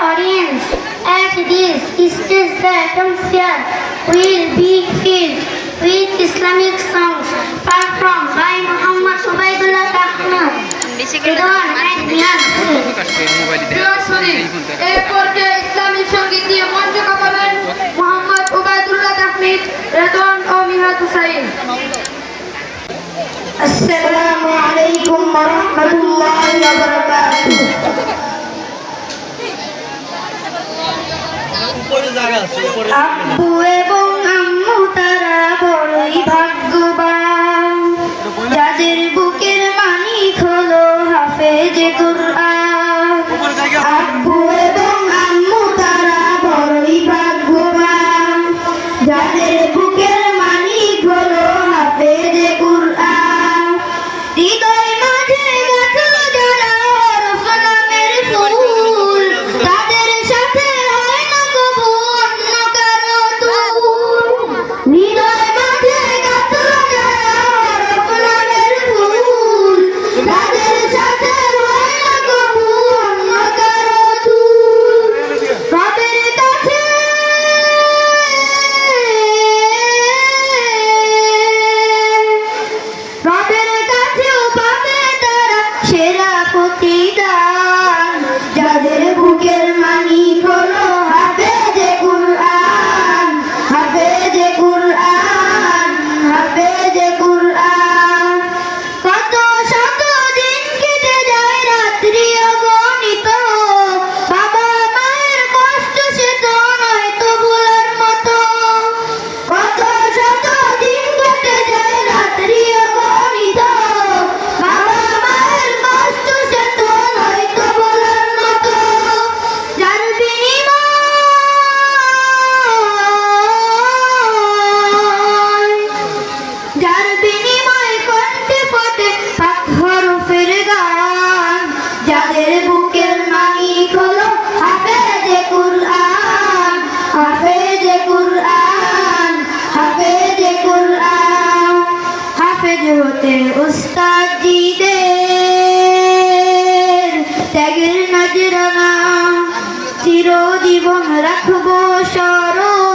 audience at this stage the atmosphere will be filled with Islamic songs performed by Muhammad Ubaidullah Ahmad. ইসলামী সংগীত নিয়ে মঞ্চ কাপাবেন মোহাম্মদ উবায়দুল্লাহ তাহমিদ রেদন ও মিহাদ হুসাইন আসসালামু আলাইকুম ওয়া রাহমাতুল্লাহি ওয়া বারাকাতুহু আব্বু এবং আম্মু তারা বড়ই ভাগ্যবান। যাদের বুকের মানিক হলো হাফেজে কুরআন। আব্বু এবং আম্মু তারা বড়ই ভাগ্যবান। যাদের বুকের জগতের ওস্তাদিদের ত্যাগের নাজরানা চিরজীবন রাখব সরল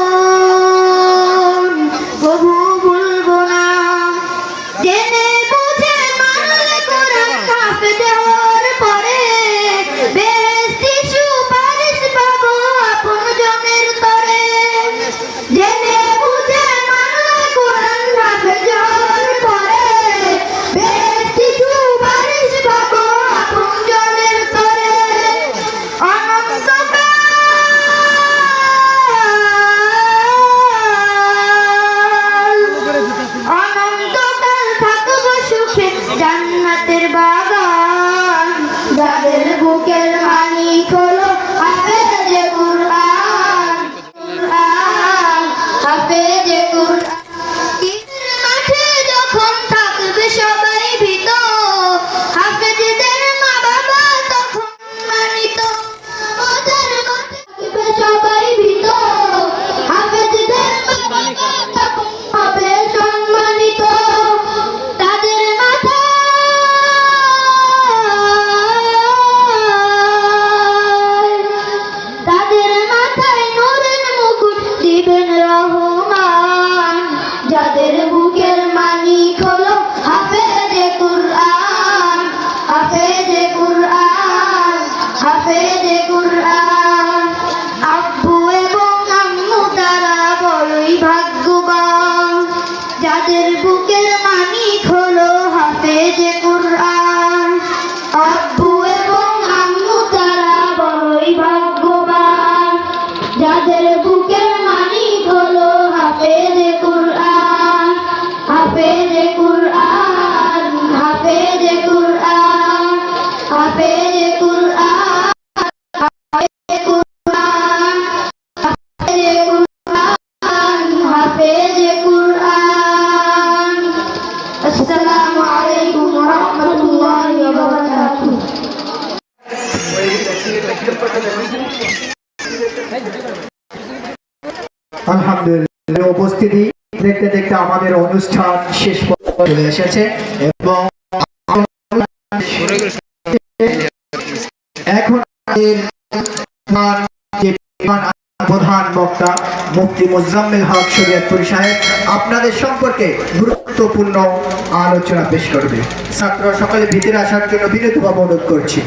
বাগান যাদের বুকের হানি খোলা উপস্থিতি দেখতে দেখতে আমাদের অনুষ্ঠান শেষ চলে এসেছে এবং এখন প্রধান বক্তা মুফতি মোজাম্মেল হক শরিয়তপুর সাহেব আপনাদের সম্পর্কে গুরুত্বপূর্ণ আলোচনা পেশ করবে। ছাত্র সকলে ভিতরে আসার জন্য বিনীতভাবে অনুরোধ করছি।